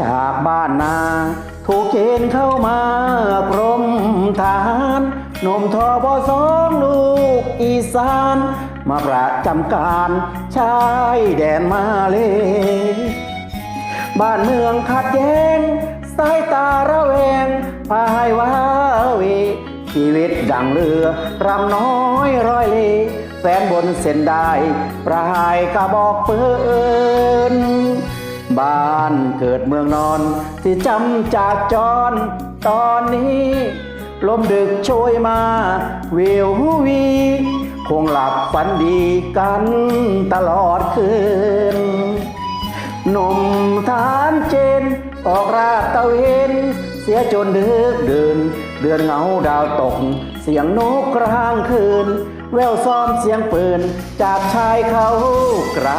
จากบ้านนา ถูกเกณฑ์เข้ามากรมทหารหนุ่มทอบสองลูกอีสาน มาประจำการชายแดนมาเลบ้านเมืองขัดแย้งสายตาระแวงพายว้าเหวชีวิตดังเรือรำน้อยร้อยเลแฟนบนเส้นได้ปลายกระบอกปืน บ้านเกิดเมืองนอน ที่จำจากจรตอนนี้ ลมดึกโชยมาวิววี คงหลับฝันดีกันตลอดคืนหนุ่มทารเจน ออกราตะเวนเสียจนดึกเดิน เดือนเหงาดาวตก เสียงนกกลางคืน แววซ้อมเสียงปืน จากชายเขาไกล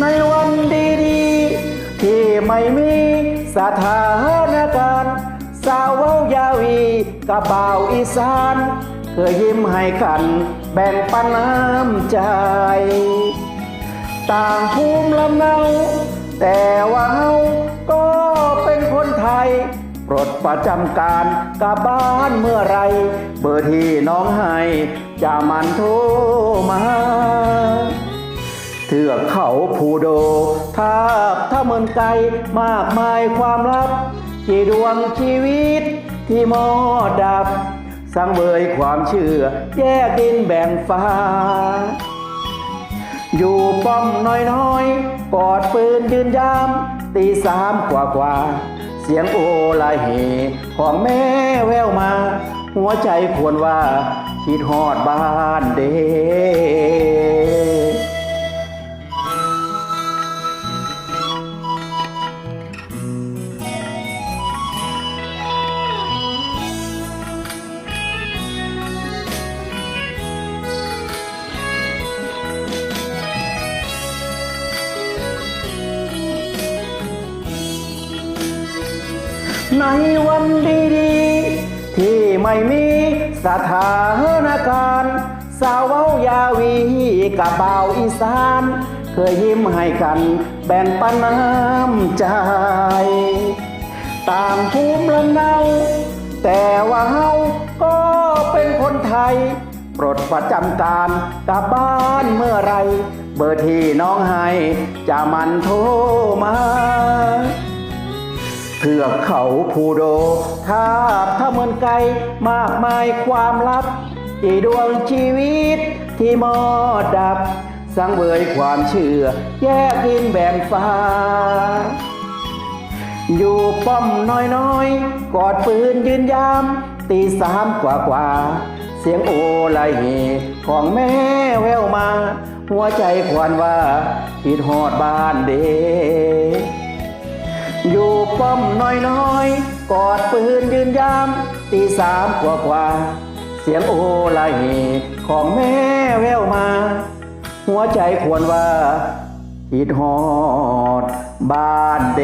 ในวัน ไม่มีสถานการณ์สาวเว้ายาวีกับบ่าวอีสาน เคยยิ้มให้กันแบ่งปันน้ำใจ ต่างภูมิลำเนา แต่ว่าเฮาก็เป็นคนไทยปลดประจำการกลับบ้านเมื่อไร เบอร์ที่น้องให้จะมันโทรมา เทือกเขาภูโด ทาบถ้าเมืองไกลมากมายความลับ กี่ดวงชีวิตที่มอดับ สังเบยความเชื่อ แยกดินแบ่งฟ้า อยู่ป้อมน้อยๆกอดปืนยืนยามตีสามกว่ากว่าๆเสียงโอลาเฮของแม่แววมา หัวใจควรว่าคิดฮอดบ้านเด้ ในวันดีๆ ที่ไม่มีสถานการณ์ สาวเว้ายาวีกับบ่าวอีสาน เคยยิ้มให้กันแบ่งปันน้ำใจ ต่างภูมิลำเนาแต่ว่าเฮาก็เป็นคนไทยปลดประจำการกลับบ้านเมื่อไร เบอร์ที่น้องให้จะมันโทรมา เทือกเขาภูโดทาบถ้าเหมือนไกลมากมายความลับกี่ดวงชีวิตที่มอดดับ สังเวยความเชื่อ แยกดินแบ่งฟ้า อยู่ป้อมน้อยๆ กอดปืนยืนยาม ตีสามกว่ากว่า เสียงโอลาเฮของแม่แววมา หัวใจควันว่าคิดฮอดบ้านเด็ อยู่ป้อมน้อยๆกอดปืนยืนยามตีสามกว่ากว่า เสียงโอลาเหของแม่แววมา หัวใจควรว่าฮิดฮอดบ้านเด